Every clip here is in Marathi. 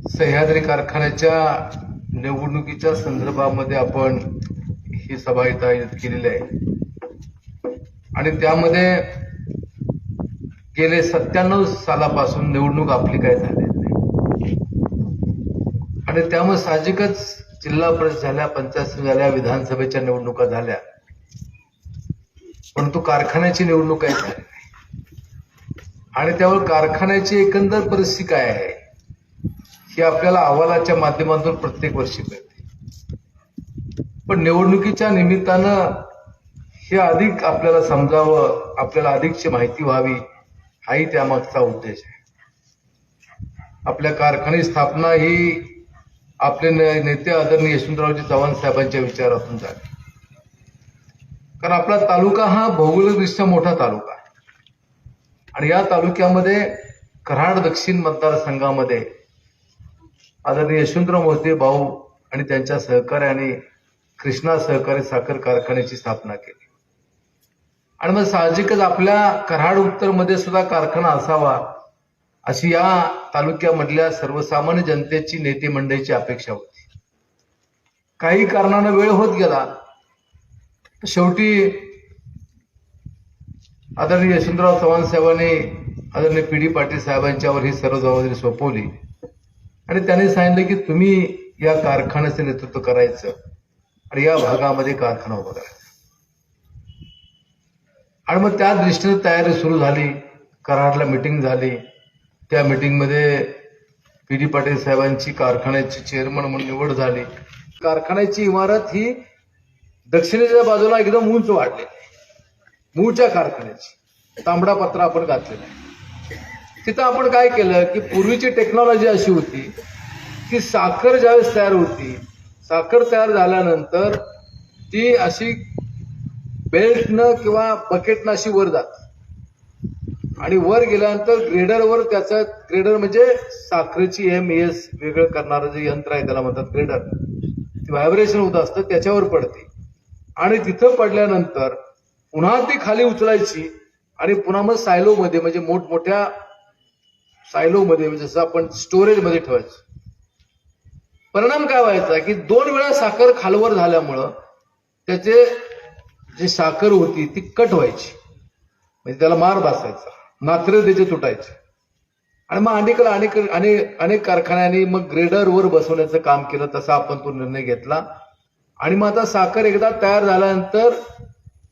सह्याद्री कारखान्याच्या निवडणुकीच्या संदर्भामध्ये आपण ही सभा इथं आयोजित केलेली आहे. आणि त्यामध्ये गेले सत्त्याण्णव सालापासून निवडणूक आपली काय झाली नाही. आणि त्यामुळे साहजिकच जिल्हा परिषद झाल्या पंचायत झाल्या विधानसभेच्या निवडणुका झाल्या. परंतु कारखान्याची निवडणूक काही झाली नाही. आणि त्यावर कारखान्याची एकंदर परिस्थिती काय आहे? ही आपल्याला अहवालाच्या माध्यमातून प्रत्येक वर्षी कळते पण निवडणुकीच्या निमित्तानं हे अधिक आपल्याला समजावं आपल्याला अधिकची माहिती व्हावी हाही त्यामागचा उद्देश आहे. आपल्या कारखाने स्थापना ही आपले नेते आदरणीय यशवंतरावजी चव्हाण साहेबांच्या विचारातून झाली. कारण आपला तालुका हा भौगोलिकदृष्ट्या मोठा तालुका आहे. आणि या तालुक्यामध्ये कराड दक्षिण मतदारसंघामध्ये आदरणीय यशवंतराव मोहिते भाऊ आणि त्यांच्या सहकार्याने कृष्णा सहकारी साखर कारखान्याची स्थापना केली. आणि मग साहजिकच आपल्या कराड उत्तरमध्ये सुद्धा कारखाना असावा अशी या तालुक्यामधल्या सर्वसामान्य जनतेची नेते मंडळीची अपेक्षा होती. काही कारणानं वेळ होत गेला. शेवटी आदरणीय यशवंतराव चव्हाण साहेबांनी आदरणीय पी डी पाटील साहेबांच्यावर ही सर्व जबाबदारी सोपवली. आणि त्यांनी सांगितलं की तुम्ही या कारखान्याचं नेतृत्व करायचं आणि या भागामध्ये कारखाना उभा करायचा. आणि मग त्या दृष्टीने तयारी सुरू झाली. कराडला मिटिंग झाली. त्या मिटिंगमध्ये पी डी पाटील साहेबांची कारखान्याची चेअरमन म्हणून निवड झाली. कारखान्याची इमारत ही दक्षिणेच्या बाजूला एकदम उंच वाढली मूळच्या कारखान्याची. तांबडा पत्रा आपण घातलेला आहे. तिथं आपण काय केलं की पूर्वीची टेक्नॉलॉजी अशी होती की साखर ज्यावेळेस तयार होती साखर तयार झाल्यानंतर ती अशी बेल्टनं किंवा बकेटनं अशी वर जात. आणि वर गेल्यानंतर ग्रेडरवर त्याचं ग्रेडर म्हणजे साखरेची एम एस e, वेगळं करणारं जे यंत्र आहे त्याला म्हणतात ग्रेडर ती व्हायब्रेशन होत असतं त्याच्यावर पडते. आणि तिथं पडल्यानंतर पुन्हा ती खाली उचलायची आणि पुन्हा मग सायलोमध्ये म्हणजे मोठमोठ्या सायलोमध्ये म्हणजे जसं आपण स्टोरेजमध्ये ठेवायचं. परिणाम काय व्हायचा की दोन वेळा साखर खालवर झाल्यामुळं त्याचे जी साखर होती ती कट व्हायची. म्हणजे त्याला मार बसायचा. नात्र त्याचे तुटायचे. आणि मग अनेक अनेक अनेक अनेक कारखान्यांनी मग ग्रेडरवर बसवण्याचं काम केलं तसा आपण तो निर्णय घेतला. आणि मग आता साखर एकदा तयार झाल्यानंतर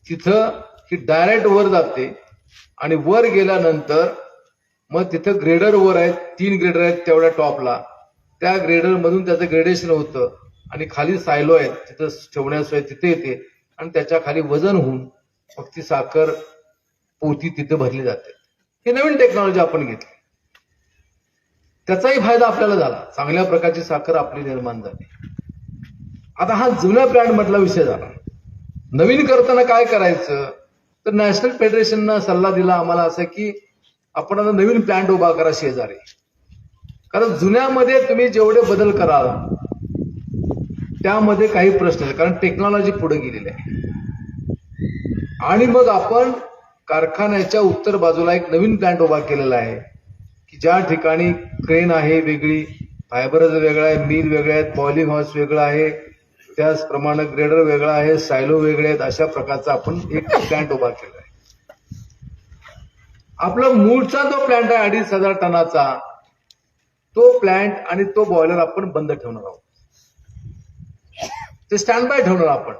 तिथं ही डायरेक्ट वर जाते. आणि वर गेल्यानंतर मग तिथं ग्रेडर वर आहेत तीन ग्रेडर आहेत तेवढ्या टॉपला त्या ग्रेडर मधून त्याचं ग्रेडेशन होतं आणि खाली सायलो आहेत तिथं ठेवण्यासोय तिथे येते आणि त्याच्याखाली वजन होऊन मग ती साखर पोती तिथे भरली जाते. ही नवीन टेक्नॉलॉजी आपण घेतली. त्याचाही फायदा आपल्याला झाला. चांगल्या प्रकारची साखर आपली निर्माण झाली. आता हा जुन्या ब्रँड मधला विषय झाला. नवीन करताना काय करायचं? तर नॅशनल फेडरेशननं सल्ला दिला आम्हाला असं की आपण आता नवीन प्लांट उभा करा शेजारी. कारण जुन्यामध्ये तुम्ही जेवढे बदल कराल त्यामध्ये काही प्रश्न नाही कारण टेक्नॉलॉजी पुढे गेलेली आहे. आणि मग आपण कारखान्याच्या उत्तर बाजूला एक नवीन प्लांट उभा केलेला आहे की ज्या ठिकाणी क्रेन आहे वेगळी फायबरच वेगळा आहे मिल वेगळे आहेत बॉलिंग हाऊस वेगळा आहे त्याचप्रमाणे ग्रेडर वेगळा आहे सायलो वेगळे आहेत अशा प्रकारचा आपण एक प्लांट उभा केला आहे. आपला मूळचा जो प्लांट आहे अडीच हजार टनाचा तो प्लांट आणि तो बॉयलर आपण बंद ठेवणार आहोत. ते स्टँड बाय ठेवणार आपण.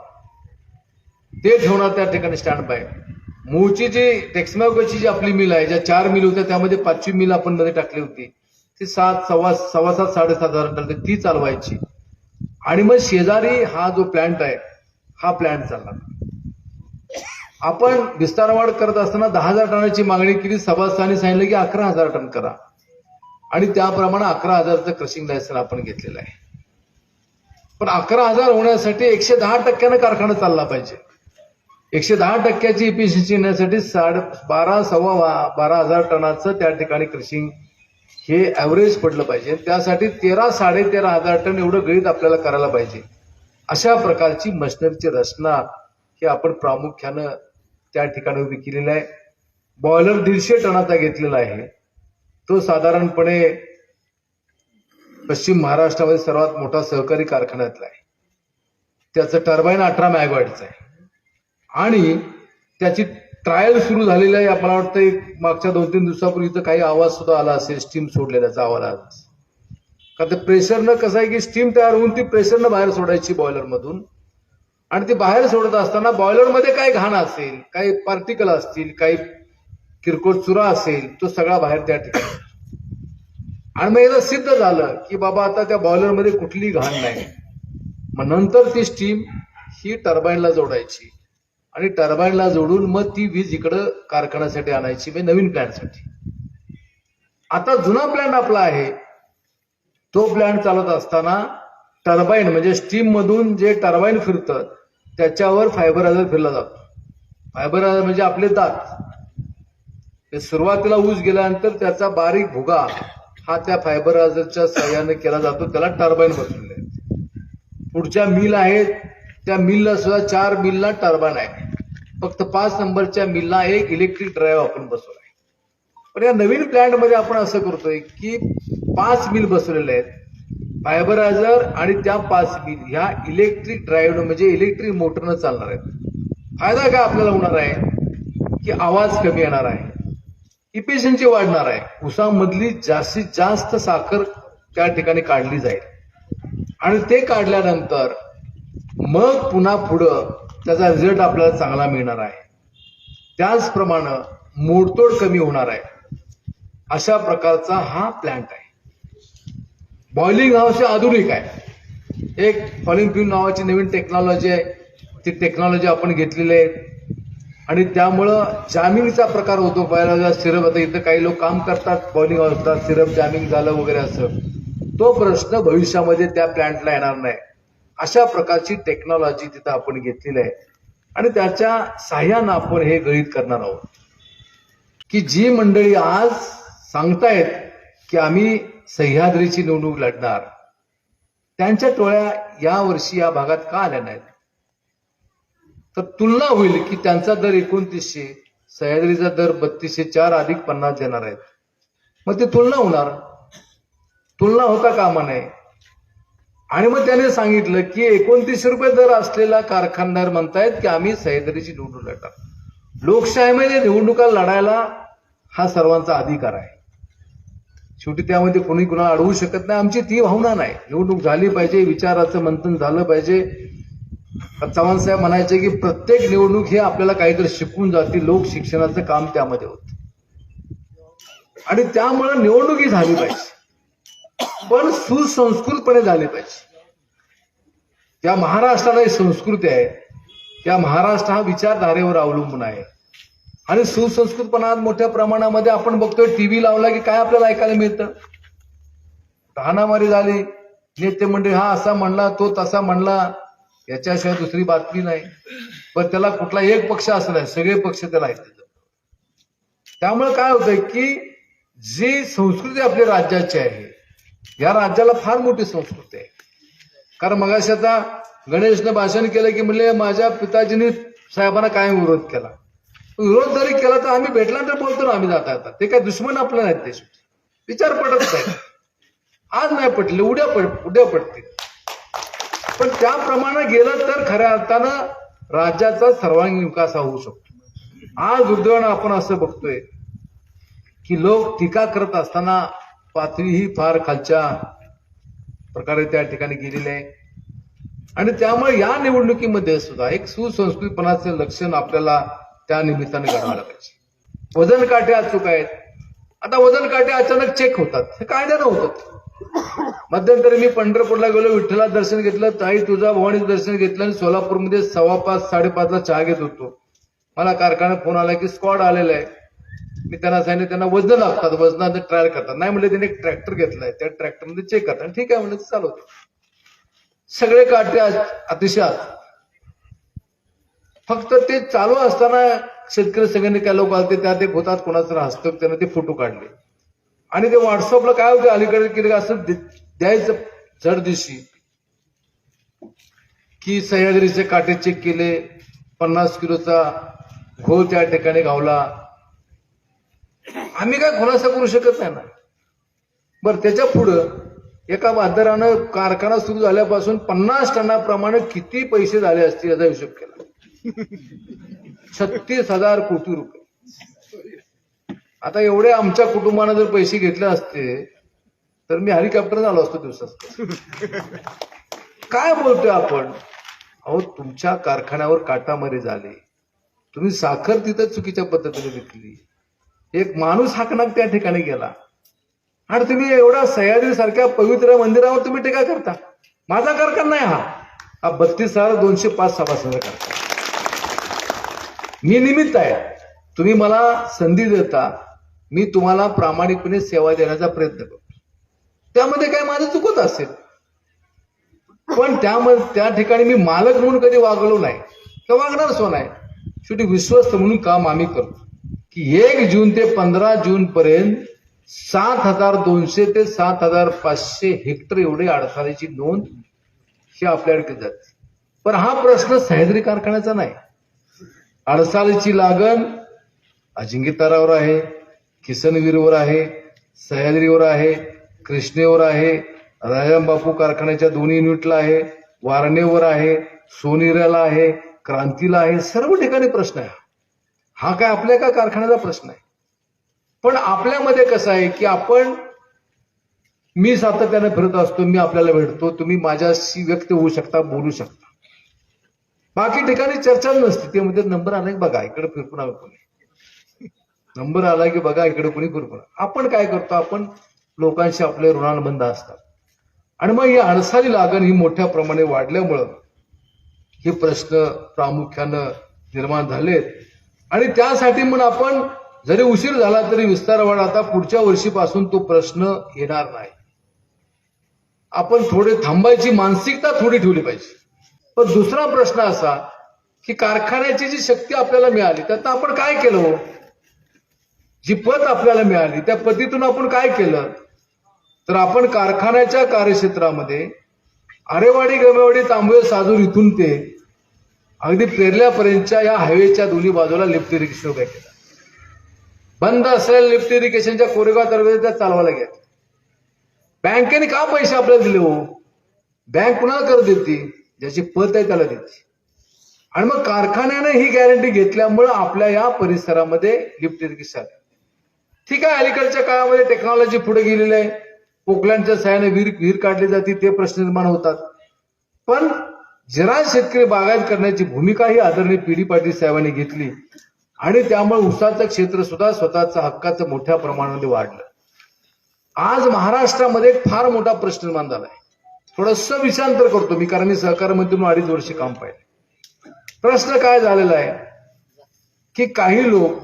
ते ठेवणार त्या ठिकाणी स्टँड बाय मूळची जी टेक्समॅगोची जी आपली मिल आहे ज्या चार मिल होत्या त्यामध्ये पाचवी मिल आपण मध्ये टाकली होती. ती सात सव्वा सव्वा सात साडेसात हजार टन ती चालवायची. आणि मग शेजारी हा जो प्लांट आहे हा प्लांट चालणार. आपण विस्तारवाढ करत असताना दहा हजार टनाची मागणी केली. सभास्थानी सांगितलं की अकरा हजार टन करा. आणि त्याप्रमाणे अकरा हजारचं क्रशिंग लायसन आपण घेतलेलं आहे. पण अकरा हजार होण्यासाठी एकशे दहा टक्क्यानं कारखाना चालला पाहिजे. एकशे दहा टक्क्याची इफिशियन्सी येण्यासाठी साडे बारा सव्वा वा- बारा हजार टनाचं त्या ठिकाणी क्रशिंग हे ॲव्हरेज पडलं पाहिजे. त्यासाठी तेरा साडे तेरा हजार टन एवढं गळीत आपल्याला करायला पाहिजे. अशा प्रकारची मशिनरीची रचना ही आपण प्रामुख्यानं त्या ठिकाणी उभी केलेली आहे. बॉयलर दीडशे टनाचा घेतलेला आहे. तो साधारणपणे पश्चिम महाराष्ट्रामध्ये सर्वात मोठा सहकारी कारखान्यातला आहे. त्याचं टर्बाईन अठरा मॅगवॅटचं आहे. आणि त्याची ट्रायल सुरू झालेली आहे. मला वाटतं एक मागच्या दोन तीन दिवसापूर्वी काही आवाज सुद्धा आला असेल स्टीम सोडलेल्याचा आवाज आला असेल. का ते प्रेशरनं कसं आहे की स्टीम तयार होऊन ती प्रेशरनं बाहेर सोडायची बॉयलरमधून आणि ती बाहेर सोडत असताना बॉयलरमध्ये काही घाण असेल काही पार्टिकल असतील काही किरकोळ चुरा असेल तो सगळा बाहेर त्या ठिकाणी. आणि मग एकदा सिद्ध झालं की बाबा आता त्या बॉयलरमध्ये कुठली घाण नाही. मग नंतर ती स्टीम ही टर्बाईनला जोडायची. आणि टर्बाईनला जोडून मग ती वीज इकडं कारखान्यासाठी आणायची म्हणजे नवीन प्लॅनसाठी आता जुना प्लॅन आपला आहे. तो प्लॅन चालत असताना टर्बाईन म्हणजे स्टीम मधून जे टर्बाईन फिरतं त्याच्यावर फायबर फिरला जातो. फायबर म्हणजे आपले दात. सुरुवातीला ऊस गेल्यानंतर त्याचा बारीक भुगा हा त्या फायबर आजारच्या सहाय्याने केला जातो. त्याला टर्बाईन बसलेले आहे पुढच्या मिल आहेत. त्या मिलला सुद्धा चार मिलला टर्बाईन आहे. फक्त पाच नंबरच्या मिलला एक इलेक्ट्रिक ड्राईव्ह आपण बसवलाय. पण या नवीन प्लॅन्टमध्ये आपण असं करतोय की पाच मिल बसवलेले आहेत. फायबरायझर आणि त्या पाच मिल ह्या इलेक्ट्रिक ड्राईव्ह म्हणजे इलेक्ट्रिक मोटरनं चालणार आहेत. फायदा काय आपल्याला होणार आहे? की आवाज कमी येणार आहे. इफिशियन्सी वाढणार आहे. उसामधली जास्तीत जास्त साखर त्या ठिकाणी काढली जाईल. आणि ते काढल्यानंतर मग पुन्हा पुढं त्याचा रिझल्ट आपल्याला चांगला मिळणार आहे. त्याचप्रमाणे मोडतोड कमी होणार आहे. अशा प्रकारचा हा प्लॅन्ट आहे. बॉइलिंग हाऊस हे आधुनिक आहे. एक फॉलिंग फ्यूल नावाची नवीन टेक्नॉलॉजी आहे. ती टेक्नॉलॉजी आपण घेतलेली आहे. आणि त्यामुळं जॅमिंगचा प्रकार होतो. पहिला सिरप आता इथं काही लोक काम करतात बॉलिंग असतात सिरप जामिंग झालं वगैरे असं. तो प्रश्न भविष्यामध्ये त्या प्लॅन्टला येणार नाही. अशा प्रकारची टेक्नॉलॉजी तिथं आपण घेतलेली आहे. आणि त्याच्या साह्यानं आपण हे गळीत करणार आहोत. की जी मंडळी आज सांगतायत की आम्ही सह्याद्रीची निवडणूक लढणार. त्यांच्या टोळ्या या वर्षी या भागात का आल्या नाहीत? तर तुलना होईल की त्यांचा दर एकोणतीसशे सह्याद्रीचा दर बत्तीसशे चार अधिक पन्नास देणार आहेत. मग ती तुलना होणार. तुलना होता कामा नये. आणि मग त्याने सांगितलं की एकोणतीसशे रुपये दर असलेला कारखानदार म्हणतायत की आम्ही सह्याद्रीची निवडणूक लढणार. लोकशाहीमध्ये निवडणुका लढायला हा सर्वांचा अधिकार आहे. शेवटी त्यामध्ये कोणी कुणाला अडवू शकत नाही. आमची ती भावना नाही. निवडणूक झाली पाहिजे विचाराचं मंथन झालं पाहिजे. चव्हाण साहेब म्हणायचे की प्रत्येक निवडणूक हे आपल्याला काहीतरी शिकवून जाते लोक शिक्षणाचं काम त्यामध्ये होत. आणि त्यामुळे निवडणूक ही झाली पाहिजे. पण सुसंस्कृतपणे झाली पाहिजे. त्या महाराष्ट्राला ही संस्कृती आहे. त्या महाराष्ट्र हा विचारधारेवर अवलंबून आहे. आणि सुसंस्कृतपणा मोठ्या प्रमाणामध्ये आपण बघतोय टीव्ही लावला की काय आपल्याला ऐकायला मिळतं? हाणामारी झाली नेते मंडळी हा असा म्हणला तो तसा म्हणला याच्याशिवाय दुसरी बातमी नाही. पण त्याला कुठला एक पक्ष असं नाही सगळे पक्ष त्याला ऐकतात. त्यामुळे काय होतंय की जी संस्कृती आपल्या राज्याची आहे या राज्याला फार मोठी संस्कृती आहे. कारण मगाशी आता गणेशनं भाषण केलं की म्हणले माझ्या पिताजीने साहेबांना कायम विरोध केला. विरोध जरी केला तर आम्ही भेटल्यानंतर बोलतो ना आम्ही जाता येतात ते काय दुश्मन आपलं नाहीत ते. विचार पडत नाही. आज नाही पटले उद्या पड उद्या पडतील. पण त्याप्रमाणे गेलं तर खऱ्या अर्थानं राज्याचा सर्वांगीण विकास होऊ शकतो. आज दुर्दैवानं आपण असं बघतोय की लोक टीका करत असताना पातळी ही फार खालच्या प्रकारे त्या ठिकाणी गेलेली आहे. आणि त्यामुळे या निवडणुकीमध्ये सुद्धा एक सुसंस्कृतपणाचं लक्षण आपल्याला त्या निमित्ताने घडवायला पाहिजे. वजन काटे अचूक आहेत. आता वजन काटे अचानक चेक होतात. हे कायद्यानं होतात मध्यंतरी मी पंढरपूरला गेलो विठ्ठला दर्शन घेतलं ताई तुझा भवानीचं दर्शन घेतलं आणि सोलापूरमध्ये सव्वा पाच साडेपाचला चहा घेत होतो. मला कारखान्यात फोन आला की स्क्वॉड आलेला आहे. मी त्यांना सांगितलं त्यांना वजन लागतात वजनाचं ट्रायल करतात. नाही म्हणले त्यांनी एक ट्रॅक्टर घेतलाय त्या ट्रॅक्टरमध्ये चेक करतात. ठीक आहे म्हणजे चालवतो सगळे काटे अतिशय असतात. फक्त ते चालू असताना शेतकरी सगळ्यांनी काय लोक आले त्यात एक होतात कोणाचं हस्तक त्यानं ते फोटो काढले. आणि ते व्हॉट्सअपला काय होतं अलीकडे केलं असं द्यायचं जड दिवशी की सह्याद्रीचे काटे चेक केले पन्नास किलोचा घोळ त्या ठिकाणी गावला. आम्ही काय खुलासा करू शकत नाही ना. बरं त्याच्या पुढं एका बाजारानं कारखाना सुरू झाल्यापासून पन्नास टनाप्रमाणे किती पैसे झाले असतील याचा हिशोब केला. छत्तीस हजार कोटी रुपये. आता एवढे आमच्या कुटुंबानं जर पैसे घेतले असते तर मी हेलिकॉप्टर आलो असतो दिवसात. काय बोलतोय आपण? अहो तुमच्या कारखान्यावर काटामारी झाले. तुम्ही साखर तिथं चुकीच्या पद्धतीने विकली. एक माणूस हाकनाक त्या ठिकाणी गेला. आणि तुम्ही एवढा सह्याद्री सारख्या पवित्र मंदिरावर तुम्ही टीका करता. माझा कारखाना नाही हा. हा बत्तीस हजार दोनशे पाच सभासद कारखाना. मी निमित्त आहे. तुम्ही मला संधी देता मी तुम्हाला प्रामाणिकपणे सेवा देण्याचा प्रयत्न करतो. त्यामध्ये काय माझं चुकत असेल. पण त्यामध्ये त्या ठिकाणी मी मालक म्हणून कधी वागलो नाही किंवा वागणार सो नाही शेवटी विश्वस्त म्हणून काम आम्ही करतो. की एक जून ते पंधरा जून पर्यंत सात हजार दोनशे ते सात हजार पाचशे हेक्टर एवढे अडथळ्याची नोंद ही आपल्याकडे जाते. पण हा प्रश्न सह्याद्री कारखान्याचा नाही. अडसाळीची लागण अजिंक्यतारावर आहे किसनवीरवर आहे सह्याद्रीवर आहे कृष्णेवर आहे राजारामबापू कारखान्याच्या दोन्ही युनिटला आहे वारणेवर आहे सोनेऱ्याला आहे क्रांतीला आहे सर्व ठिकाणी प्रश्न आहे हा. काय आपल्या का कारखान्याचा प्रश्न आहे. पण आपल्यामध्ये कसं आहे की आपण मी सातत्याने फिरत असतो मी आपल्याला भेटतो तुम्ही माझ्याशी व्यक्त होऊ शकता बोलू शकता. बाकी ठिकाणी चर्चा नसते. ते म्हणजे नंबर आला की बघा इकडे फिरकून कोणी नंबर आला की बघा इकडे कोणी फिरकून आपण काय करतो? आपण लोकांशी आपले ऋणानुबंध असतात. आणि मग ही अडसाली लागण ही मोठ्या प्रमाणे वाढल्यामुळं हे प्रश्न प्रामुख्यानं निर्माण झालेत. आणि त्यासाठी मग आपण जरी उशीर झाला तरी विस्तार वाढ आता पुढच्या वर्षीपासून तो प्रश्न येणार नाही. आपण थोडे थांबायची मानसिकता थोडी ठेवली पाहिजे. पण दुसरा प्रश्न असा की कारखान्याची जी शक्ती आपल्याला मिळाली त्यात आपण काय केलं हो? जी पत आपल्याला मिळाली त्या पतीतून आपण काय केलं? तर आपण कारखान्याच्या कार्यक्षेत्रामध्ये आरेवाडी गमेवाडी तांबवे साजूर इथून ते अगदी पेरल्यापर्यंतच्या या हायवेच्या दोन्ही बाजूला लिफ्ट इरिगेशन उभ्या केला. बंद असलेल्या लिफ्ट इरिगेशनच्या कोरेगाव त्या चालवायला गेल्या. बँकेने का पैसे आपल्याला दिले हो? बँक कुणाला कर देते ज्याची पत आहे त्याला देते. आणि मग कारखान्याने ही गॅरंटी घेतल्यामुळं आपल्या या परिसरामध्ये लिफ्ट इरिगेशन ठीक आहे अलीकडच्या काळामध्ये टेक्नॉलॉजी पुढे गेलेली आहे. पोकलांच्या सहाय्याने विहीर विहीर काढली जाते ते प्रश्न निर्माण होतात. पण जरा शेतकरी बागायत करण्याची भूमिका ही आदरणीय पीडी पाटील साहेबांनी घेतली. आणि त्यामुळे उसाचं क्षेत्र सुद्धा स्वतःचा हक्काचं मोठ्या प्रमाणामध्ये वाढलं. आज महाराष्ट्रामध्ये एक फार मोठा प्रश्न निर्माण झालाय थोडस विचारांतर करतो मी कारण मी सहकार मंत्री म्हणून अडीच वर्षी काम पाहिलं. प्रश्न काय झालेला आहे? की काही लोक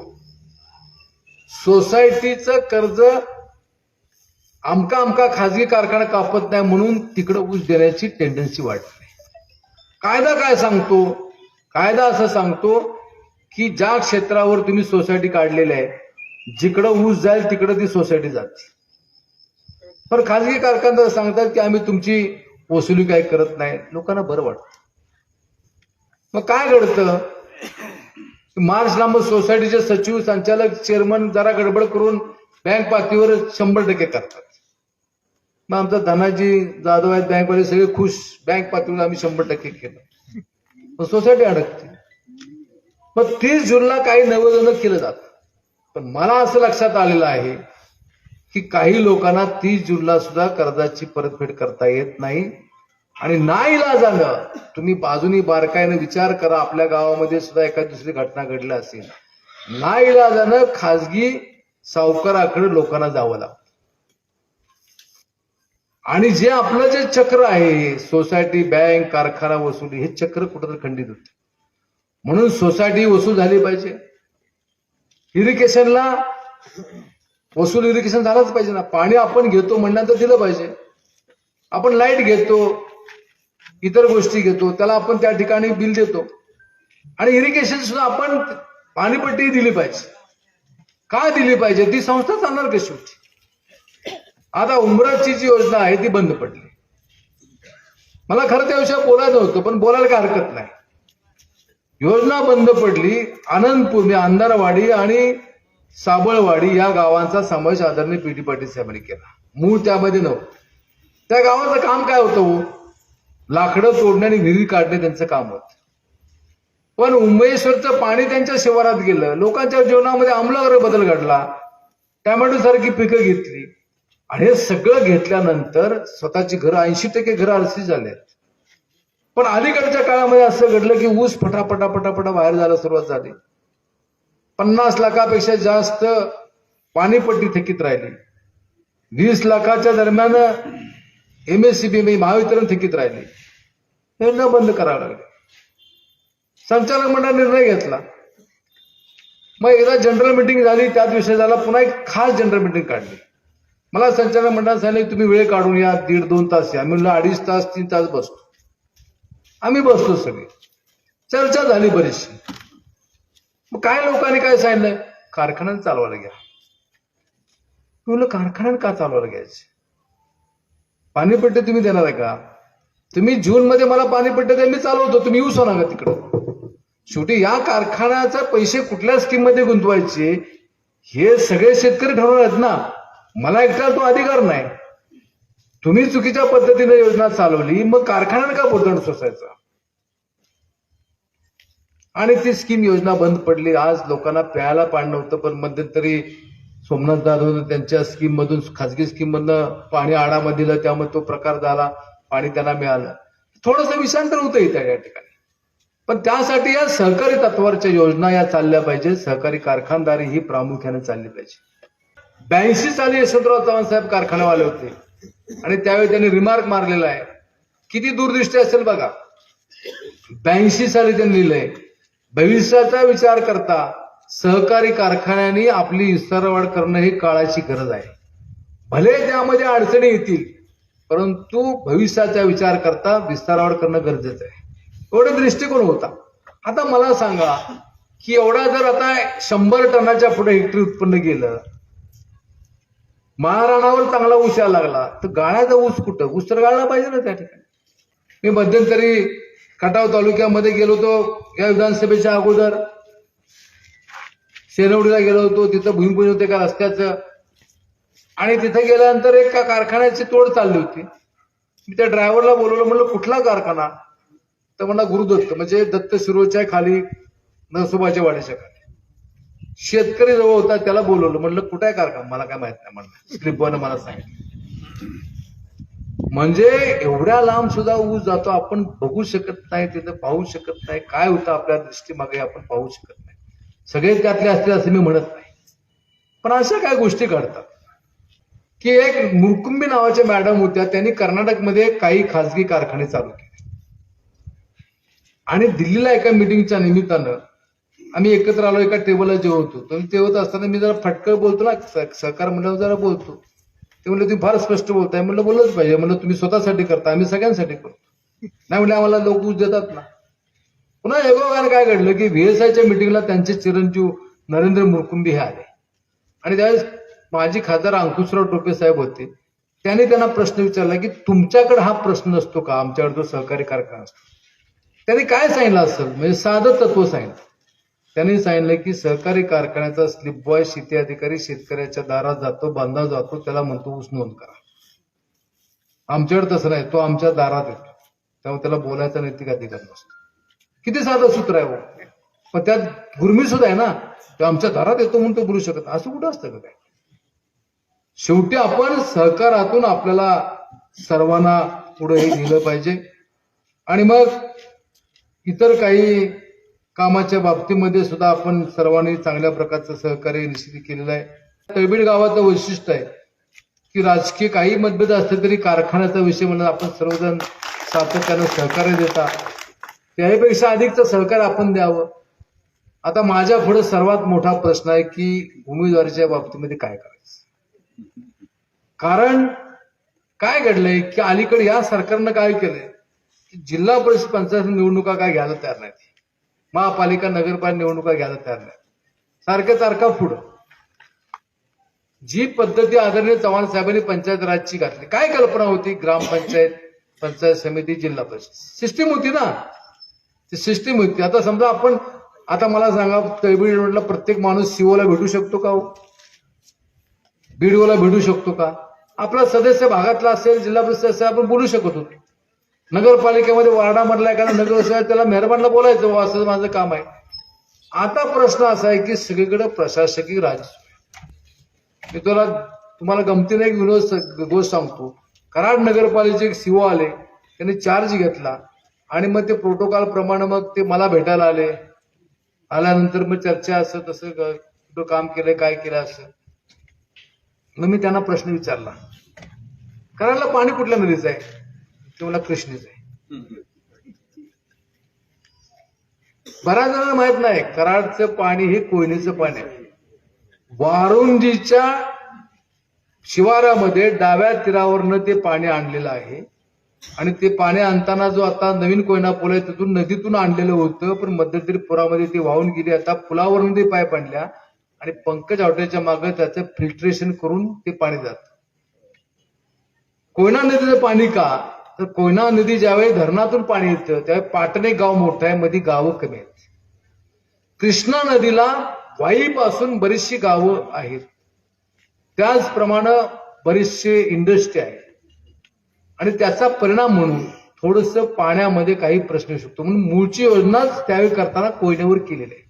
सोसायटीचं कर्ज आमका आमका खाजगी कारखाना कापत नाही म्हणून तिकडं ऊस देण्याची टेंडन्सी वाढली कायदा काय सांगतो? कायदा असं सांगतो की ज्या क्षेत्रावर तुम्ही सोसायटी काढलेली आहे जिकडं ऊस जाईल तिकडं ती सोसायटी जाते. पण खाजगी कारखानदार सांगतात की आम्ही तुमची वसुली काय करत नाही. लोकांना बरं वाटतं. मग काय घडतं? मार्च लांब सोसायटीचे सचिव संचालक चेअरमन जरा गडबड करून बँक पातळीवर शंभर टक्के करतात. मग आमचा धनाजी जाधव आहेत बँकवाले सगळे खुश. बँक पातळीवर आम्ही शंभर टक्के केलं. मग सोसायटी अडकते. मग तीस जूनला काही नवोदन केलं जातं. पण मला असं लक्षात आलेलं आहे की काही लोकांना तीस जूनला सुद्धा कर्जाची परतफेड करता येत नाही. आणि नाईलाजानं तुम्ही बाजूनी बारकाईनं विचार करा आपल्या गावामध्ये सुद्धा एखादी दुसरी घटना घडली असेल. नाईलाजानं खाजगी सावकाराकडे लोकांना जावं लागतं. आणि जे आपलं जे चक्र आहे सोसायटी बँक कारखाना वसुली हे चक्र कुठंतरी खंडित होते. म्हणून सोसायटी वसूल झाली पाहिजे. इरिगेशनला वसूल इरिगेशन झालंच पाहिजे ना. पाणी आपण घेतो म्हणण्याचं दिलं पाहिजे. आपण लाइट घेतो इतर गोष्टी घेतो त्याला आपण त्या ठिकाणी बिल देतो. आणि इरिगेशन सुद्धा आपण पाणीपट्टी दिली पाहिजे. का दिली पाहिजे? ती संस्था चालणार कशी होती आता उमराची जी योजना आहे ती बंद पडली. मला खरं त्या त्याविषयी बोलायचं होतं पण बोलायला काय हरकत नाही. योजना बंद पडली आनंदपूर म्हणजे अंधारवाडी आणि साबळवाडी या गावांचा समावेश आदरणीय पीटी पाटील साहेबांनी केला. मूळ त्यामध्ये नव्हतं. त्या गावाचं काम काय होतं हो? लाकडं तोडणे आणि विहिरी काढणे त्यांचं काम होत. पण उंबईश्वरचं पाणी त्यांच्या शिवारात गेलं. लोकांच्या जीवनामध्ये आमलाग्र बदल घडला. टॅमॅटो सारखी पिकं घेतली. आणि हे सगळं घेतल्यानंतर स्वतःची घरं ऐंशी टक्के घरं आळशी झाले पण अलीकडच्या काळामध्ये असं घडलं की ऊस फटाफटा फटाफटा बाहेर जायला सुरुवात झाली. पन्नास लाखापेक्षा जास्त पाणीपट्टी थकीत राहिली. वीस लाखाच्या दरम्यान एमएससीबी महावितरण थकीत राहिली. हे न बंद करावं लागले. संचालक मंडळ निर्णय घेतला. मग एकदा जनरल मिटिंग झाली त्याच विषय झाला पुन्हा एक खास जनरल मिटिंग काढली. मला संचालक मंडळ सांगितलं तुम्ही वेळ काढून या दीड दोन तास या. मी अडीच तास तीन तास बसतो. आम्ही बसतो सगळे. चर्चा झाली बरीचशी. मग काय लोकांनी काय सांगितलं? कारखान्यात चालवायला घ्या मी म्हणलं कारखान्यात का चालवायला घ्यायचे? पाणीपट्टी तुम्ही देणार आहे का? तुम्ही जून मध्ये मला पाणीपट्टी द्या मी चालवतो. तुम्ही येऊ नका तिकडं. शेवटी या कारखान्याचा पैसे कुठल्या स्कीममध्ये गुंतवायचे? हे सगळे शेतकरी ठरवणार आहेत ना. मला एकटा तो अधिकार नाही. तुम्ही चुकीच्या पद्धतीने योजना चालवली मग कारखान्याने का बोलतण सोसायचा? आणि ती स्कीम योजना बंद पडली. आज लोकांना प्यायला पाणी नव्हतं पण मध्यंतरी सोमनाथ जाधव त्यांच्या स्कीम मधून खासगी स्कीम मधनं पाणी आडामध्ये दिलं त्यामुळे तो प्रकार झाला पाणी त्यांना मिळालं. थोडंसं विषांतर होतं इथं या ठिकाणी. पण त्यासाठी या सहकारी तत्वावरच्या योजना या चालल्या पाहिजे सहकारी कारखानदारी ही प्रामुख्याने चालली पाहिजे. ब्याऐंशी साली यशवंतराव चव्हाण साहेब कारखानावाले होते. आणि त्यावेळी त्यांनी रिमार्क मारलेला आहे. किती दूरदृष्टी असेल बघा. ब्याऐंशी साली त्यांनी लिहिलंय भविष्याचा विचार करता सहकारी कारखान्यांनी आपली विस्तारवाढ करणं ही काळाची गरज आहे. भले त्यामध्ये अडचणी येतील परंतु भविष्याचा विचार करता विस्तारवाढ करणं गरजेचं आहे. एवढा दृष्टिकोन होता. आता मला सांगा की एवढा जर आता शंभर टनाच्या पुढे हेक्टरी उत्पन्न गेलं महाराणावर चांगला ऊस यायला लागला तर गाळ्याचा ऊस कुठं? ऊस तर गाळला पाहिजे ना त्या ठिकाणी. मी मध्यंतरी खटाव तालुक्यामध्ये गेलो होतो या विधानसभेच्या अगोदर. शेनवडीला गेलो होतो तिथं भूमिपूजन होते का रस्त्याचं. आणि तिथे गेल्यानंतर एक का कारखान्याची तोड चालली होती. मी त्या ड्रायव्हरला बोलवलं म्हणलं कुठला कारखाना? तर म्हणला गुरुदत्त. म्हणजे दत्त शिरोच्या खाली नरसोबाच्या वाड्याच्या खाली. शेतकरी जवळ होता त्याला बोलवलं. म्हणलं कुठे आहे कारखाना? मला काय माहीत नाही म्हणलं. स्क्रिप्टनं मला सांगितलं. म्हणजे एवढ्या लांब सुद्धा ऊस जातो आपण बघू शकत नाही तिथं पाहू शकत नाही. काय होतं आपल्या दृष्टीमागे आपण पाहू शकत नाही. सगळेच त्यातले असतील असं मी म्हणत नाही. पण अशा काय गोष्टी घडतात. की एक मुकुंबी नावाच्या मॅडम होत्या त्यांनी कर्नाटकमध्ये काही खासगी कारखाने चालू केले. आणि दिल्लीला एका मिटिंगच्या निमित्तानं आम्ही एकत्र आलो एका टेबलला जेवत होतो. तर जेवत असताना मी जरा फटकळ बोलतो ना सहकार मंडळ जरा बोलतो. ते म्हणलं तुम्ही फार स्पष्ट बोलताय. म्हणलं बोललंच पाहिजे. म्हणलं तुम्ही स्वतःसाठी करता आम्ही सगळ्यांसाठी करतो. नाही म्हणलं आम्हाला लोक ऊस देतात ना. पुन्हा योगाने काय घडलं की व्हीएसआयच्या मिटिंगला त्यांचे चिरंजीव नरेंद्र मुरकुंबी हे आले. आणि त्यावेळेस माजी खासदार अंकुशराव टोपे साहेब होते. त्यांनी त्यांना प्रश्न विचारला की तुमच्याकडे हा प्रश्न असतो का? आमच्याकडे जो सहकारी कारखाना असतो. त्यांनी काय सांगितलं असेल? म्हणजे साधं तत्व सांगितलं. त्यांनी सांगितलं की सहकारी कारखान्याचा स्लिप बॉय शेती अधिकारी शेतकऱ्याच्या दारात जातो बांधा जातो त्याला म्हणतो ऊस नोंद करा. आमच्याकडे तसं नाही तो आमच्या दारात येतो. त्यामुळे त्याला बोलायचा नैतिक अधिकार नसतो. किती साधं सूत्र आहे हो. पण त्यात गुरमी सुद्धा आहे ना तो आमच्या दारात येतो म्हणून तो बोलू शकत नाही. असं कुठं असतं का काय शेवटी आपण सहकारातून आपल्याला सर्वांना पुढे हे दिलं पाहिजे. आणि मग इतर काही कामाच्या बाबतीमध्ये सुद्धा आपण सर्वांनी चांगल्या प्रकारचं सहकार्य निश्चित केलेलं आहे. तळबीड गावाचं वैशिष्ट्य आहे की राजकीय काही मतभेद असले तरी कारखान्याचा विषय म्हणून आपण सर्वजण सातत्यानं सहकार्य देता. त्याहीपेक्षा अधिकचं सहकार्य आपण द्यावं. आता माझ्या पुढे सर्वात मोठा प्रश्न आहे की उमेदवारीच्या बाबतीमध्ये काय करायचं? कारण काय घडलंय की अलीकडे या सरकारनं काय केलंय? जिल्हा परिषद पंचायत निवडणुका काय घ्यायला तयार नाहीत. महापालिका नगरपालिका निवडणुका घ्यायला तयार नाही. सारख्या सारखं पुढं. जी पद्धती आदरणीय चव्हाण साहेबांनी पंचायत राजची घातली काय कल्पना होती? ग्रामपंचायत पंचायत समिती जिल्हा परिषद. सिस्टीम होती ना? ती सिस्टीम होती. आता समजा आपण आता मला सांगा तळबीड रोडला प्रत्येक माणूस सीओला भेटू शकतो का हो? बीडओला भेटू शकतो का? आपला सदस्य भागातला असेल जिल्हा परिषद असेल आपण बोलू शकत होतो. नगरपालिकेमध्ये वार्डामधला एखादा नगरसेवक आहे, त्याला मेहरबानला बोलायचं असं माझं काम आहे. आता प्रश्न असा आहे की सगळीकडे प्रशासकीय राज मी तुला तुम्हाला गमतीने एक विनोद गोष्ट सांगतो. कराड नगरपालिकेचे एक सीओ आले त्यांनी चार्ज घेतला. आणि मग ते प्रोटोकॉल प्रमाणे मग ते मला भेटायला आले. आल्यानंतर मग चर्चा असं तसं कुठं काम केलं काय केलं असं. मग मी त्यांना प्रश्न विचारला. कराडला पाणी कुठल्या नदीचं आहे? ते मला कृष्णेचं आहे बऱ्याच जणांना माहीत नाही कराडचं पाणी हे कोयनेचं पाणी आहे. वारुंजीच्या शिवारामध्ये डाव्या तीरावरनं ते पाणी आणलेलं आहे. आणि ते पाणी आणताना जो आता नवीन कोयना पूल आहे तिथून नदीतून आणलेलं होतं पण मध्यंतरी पुरामध्ये ते वाहून गेली. आता पुलावरून ते पाईप आणल्या आणि पंकज आवट्याच्या मागे त्याचं फिल्ट्रेशन करून ते पाणी जात. कोयना नदीचं पाणी का? तर कोयना नदी ज्यावेळी धरणातून पाणी येतं त्यावेळी पाटणे गाव मोठं आहे मध्ये गावं कमी आहेत. कृष्णा नदीला वाईपासून बरीचशी गावं आहेत. त्याचप्रमाणे बरीचशी इंडस्ट्री आहेत. आणि त्याचा परिणाम म्हणून थोडस पाण्यामध्ये काही प्रश्न येऊ शकतो. म्हणून मूळची योजनाच त्यावेळी करताना कोयनेवर केलेली आहे.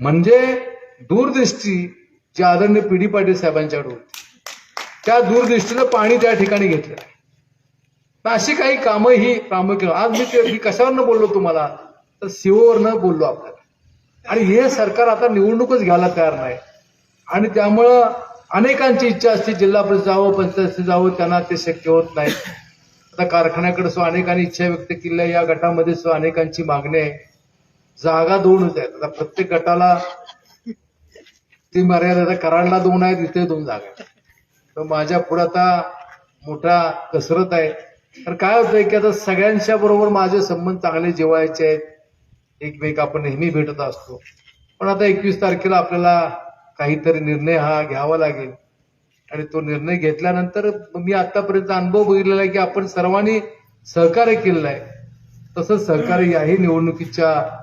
म्हणजे दूरदृष्टी जी आदरणीय पी डी पाटील साहेबांच्याकडे होती. त्या दूरदृष्टीनं पाणी त्या ठिकाणी घेतलेलं आहे तर अशी काही कामं ही प्रामुख्यानं आज मी ते- कशावरनं बोललो तुम्हाला? तर सीओवरनं बोललो आपल्याला. आणि हे सरकार आता निवडणूकच घ्यायला तयार नाही. आणि त्यामुळं अनेकांची इच्छा असते जिल्हा परिषद जावं पंचायत जावं त्यांना ते शक्य होत नाही. आता कारखान्याकडे सुद्धा अनेकांनी इच्छा व्यक्त केली आहे या गटामध्ये सुद्धा अनेकांची मागणी आहे. जागा दोन होत आहेत आता प्रत्येक गटाला ती मर्यादा आता कराडला दोन आहेत इथे दोन जागा आहेत. तर माझ्या पुढे आता मोठा कसरत आहे. तर काय होतंय की आता सगळ्यांच्या बरोबर माझे संबंध चांगले जेवायचे आहेत. एकमेक आपण नेहमी भेटत असतो. पण आता एकवीस तारखेला आपल्याला काहीतरी निर्णय हा घ्यावा लागेल. आणि तो निर्णय घेतल्यानंतर मी आतापर्यंत अनुभव बघितलेला आहे की आपण सर्वांनी सहकार्य केलेलं आहे. तसंच सहकार्य याही निवडणुकीच्या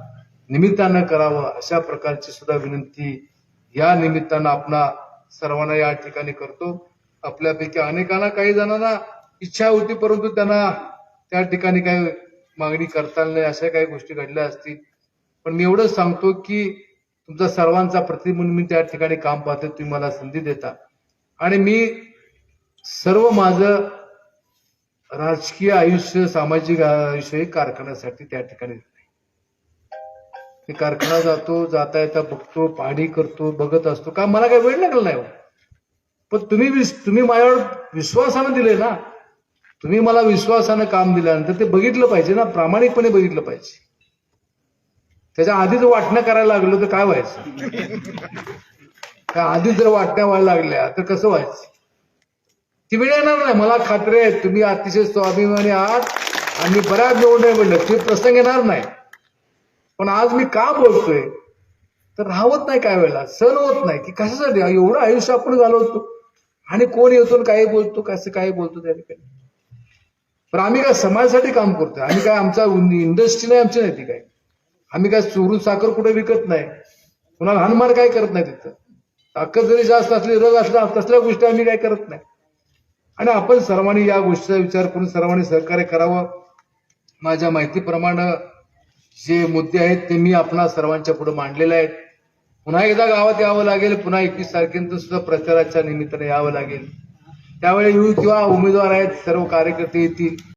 निमित्तानं करावं अशा प्रकारची सुद्धा विनंती या निमित्तानं आपणा सर्वांना या ठिकाणी करतो. आपल्यापैकी अनेकांना काही जणांना इच्छा होती परंतु त्यांना त्या ठिकाणी काही मागणी करता नाही अशा काही गोष्टी घडल्या असतील. पण मी एवढंच सांगतो की तुमचा सर्वांचा प्रतिनिधी म्हणून मी त्या ठिकाणी काम पाहतो तुम्ही मला संधी देता. आणि मी सर्व माझं राजकीय आयुष्य सामाजिक आयुष्य हे कारखान्यासाठी त्या ठिकाणी मी कारखाना जातो जाता येता बघतो पाहणी करतो बघत असतो. का मला काही वेळ लागला नाही हो. पण तुम्ही विस- तुम्ही माझ्यावर विश्वासानं दिले ना तुम्ही मला विश्वासानं काम दिल्यानंतर ते बघितलं पाहिजे ना प्रामाणिकपणे बघितलं पाहिजे. त्याच्या आधी जर वाटणं करायला लागलो तर काय व्हायचं? त्या आधी जर वाटण्या व्हायला लागल्या तर कसं व्हायचं? ती वेळ येणार नाही. मला खात्री आहे तुम्ही अतिशय स्वाभिमानी आहात आणि बऱ्याच निवडणूक म्हणलं ते प्रसंग येणार नाही. पण आज मी का बोलतोय? तर राहत नाही काय वेळेला. सण होत नाही. की कशासाठी? एवढं आयुष्य आपण घालवतो. आणि कोण येतो आणि काय बोलतो कसं काय बोलतो त्या ठिकाणी पण आम्ही काय समाजासाठी काम करतोय. आम्ही काय आमचा इंडस्ट्री नाही आमची नाही ती काय. आम्ही काय चोरून साखर कुठे विकत नाही. कुणाला हनुमान काय करत नाही तिथं. ताकद जरी जास्त असली रग असला तसल्या गोष्टी आम्ही काय करत नाही. आणि आपण सर्वांनी या गोष्टीचा विचार करून सर्वांनी सहकार्य करावं. माझ्या माहितीप्रमाणे जे मुद्दे आहेत ते मी आपणा सर्वांच्या पुढे मांडलेले आहेत. पुन्हा एकदा गावात यावं लागेल पुन्हा एकवीस तारखेनंतर सुद्धा प्रचाराच्या निमित्ताने यावं लागेल. त्यावेळी येऊ किंवा उमेदवार आहेत सर्व कार्यकर्ते येतील.